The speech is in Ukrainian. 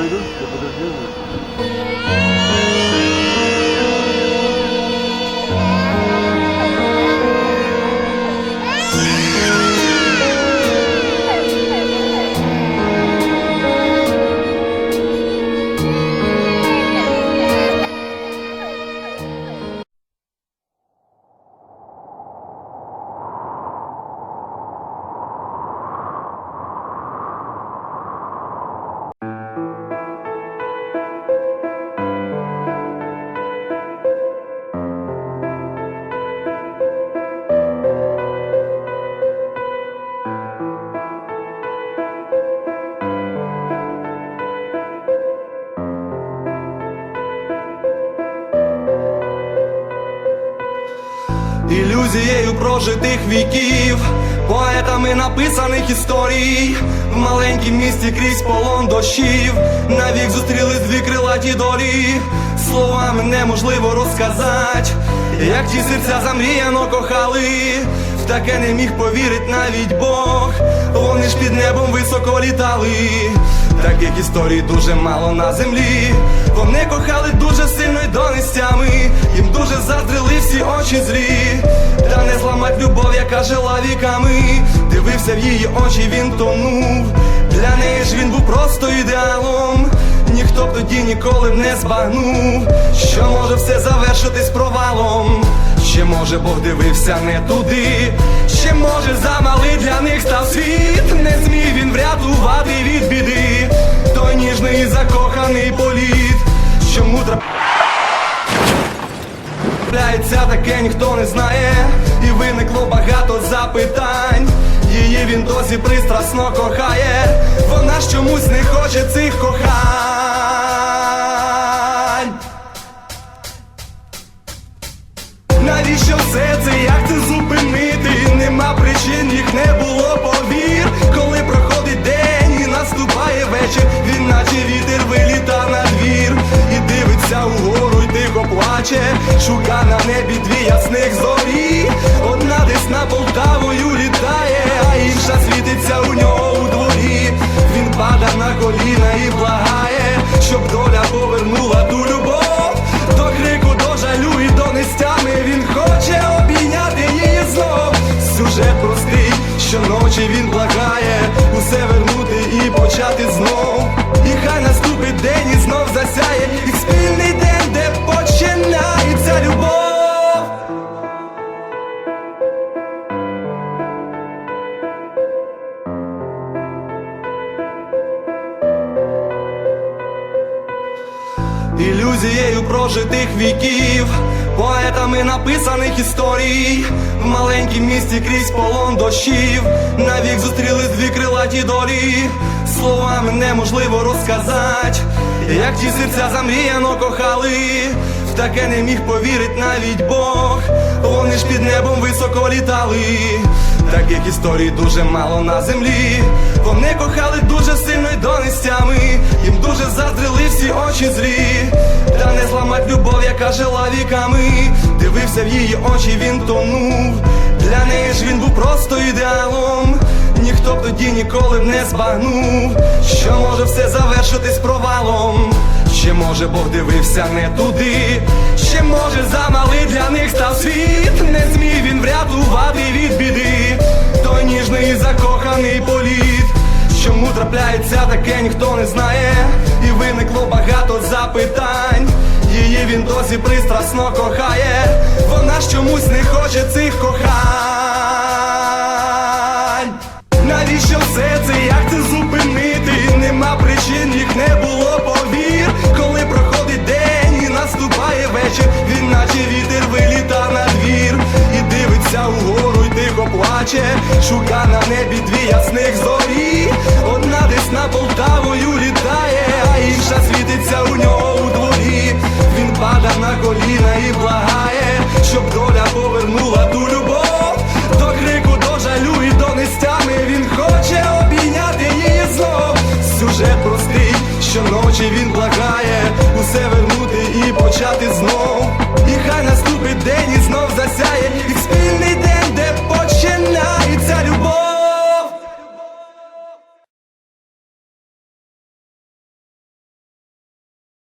Raiders. Ілюзією прожитих віків, поетами написаних історій, в маленькім місті крізь полон дощів, навік зустрілись дві крилаті долі, словами неможливо розказати, як ті серця замріяно кохали, в таке не міг повірить навіть Бог, вони ж під небом високо літали, таких історій дуже мало на землі. Вони кохали дуже сильно й донестями, їм дуже заздрили всі очі злі, жила віками. Дивився в її очі, він тонув. Для неї ж він був просто ідеалом. Ніхто б тоді ніколи б не збагнув, що може все завершитись провалом. Ще може Бог дивився не туди, ще може замалий для них став світ. Не зміг він врятувати від біди, той ніжний закоханий політ, чому трап... Трапляється таке ніхто не знає, і виникло багато запитань. Її він досі пристрасно кохає, вона ж чомусь не хоче шука на небі дві ясних зорі. Одна десь на Полтавою літає, а інша світиться у нього у дворі. Він падав на коліна і благає, щоб доля повернула ту любов. До крику, до жалю і до нестями він хоче обійняти її знов. Сюжет простий, щоночі він благає усе вернути і почати знов. І хай наступить день і знов засяє їх спільний Ілюзією прожитих віків, поетами написаних історій, в маленькім місті крізь полон дощів, навік зустріли дві крилаті долі, словами неможливо розказати, як ті серця замріяно кохали, в таке не міг повірить навіть Бог, вони ж під небом високо літали. Таких історій дуже мало на землі. Вони кохали дуже сильно й донестями. Їм дуже заздрили всі очі злі. Та не зламать любов, яка жила віками. Дивився в її очі, він тонув. Для неї ж він був просто ідеалом. Ніхто б тоді ніколи б не збагнув, що може все завершитись провалом. Ще може Бог дивився не туди, ще може замалий для них став світ. Не зміг він врятувати від біди, той ніжний закоханий політ. Чому трапляється таке, ніхто не знає, і виникло багато запитань. Її він досі пристрасно кохає, вона ж чомусь не хоче цих кохань. Навіщо все це, як плаче, шука на небі дві ясних зорі. Одна десь на Полтавою літає, а інша світиться у нього у дворі. Він падав на коліна і благає, щоб доля повернула ту любов. До крику, до жалю і до нестями він хоче обійняти її знов. Сюжет простий, щоночі він благає усе вернути і почати знов.